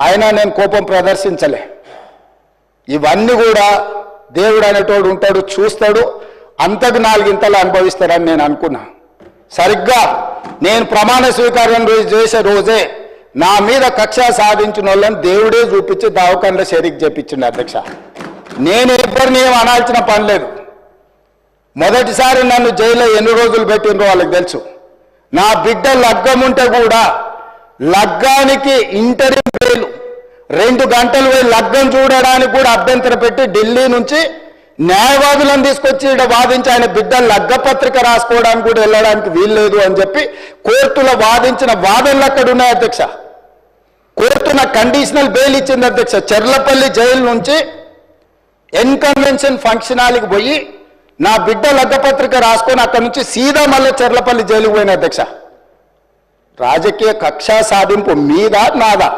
అయినా నేను కోపం ప్రదర్శించలే. ఇవన్నీ కూడా దేవుడు అనేటోడు ఉంటాడు చూస్తాడు అంతకు నాలుగింతలు అనుభవిస్తాడని నేను అనుకున్నా. సరిగ్గా నేను ప్రమాణ స్వీకారం చేసే రోజే నా మీద కక్ష సాధించిన వాళ్ళని దేవుడే చూపించి దావకంలో షరీక్ చేపించిండు అధ్యక్ష. నేను ఎవ్వరిని ఏం అనాల్సిన పని లేదు. మొదటిసారి నన్ను జైల్లో ఎన్ని రోజులు పెట్టిండ్రో వాళ్ళకి తెలుసు. నా బిడ్డ లగ్గం ఉంటే కూడా లగ్గానికి ఇంటరి రెండు గంటలు పోయి లగ్గం చూడడానికి కూడా అభ్యంతరం పెట్టి ఢిల్లీ నుంచి న్యాయవాదులను తీసుకొచ్చి ఇక్కడ వాదించి ఆయన బిడ్డ లగ్గపత్రిక రాసుకోవడానికి కూడా వెళ్ళడానికి వీల్లేదు అని చెప్పి కోర్టులో వాదించిన వాదనలు అక్కడ ఉన్నాయి అధ్యక్ష. కోర్టు నాకు కండిషనల్ బెయిల్ ఇచ్చింది అధ్యక్ష. చెర్లపల్లి జైలు నుంచి ఎన్కన్వెన్షన్ ఫంక్షన్ పోయి నా బిడ్డ లగ్గపత్రిక రాసుకొని అక్కడి నుంచి సీదా మళ్ళీ చెర్లపల్లి జైలుకు పోయిన అధ్యక్ష. రాజకీయ కక్ష సాధింపు మీద నాదా?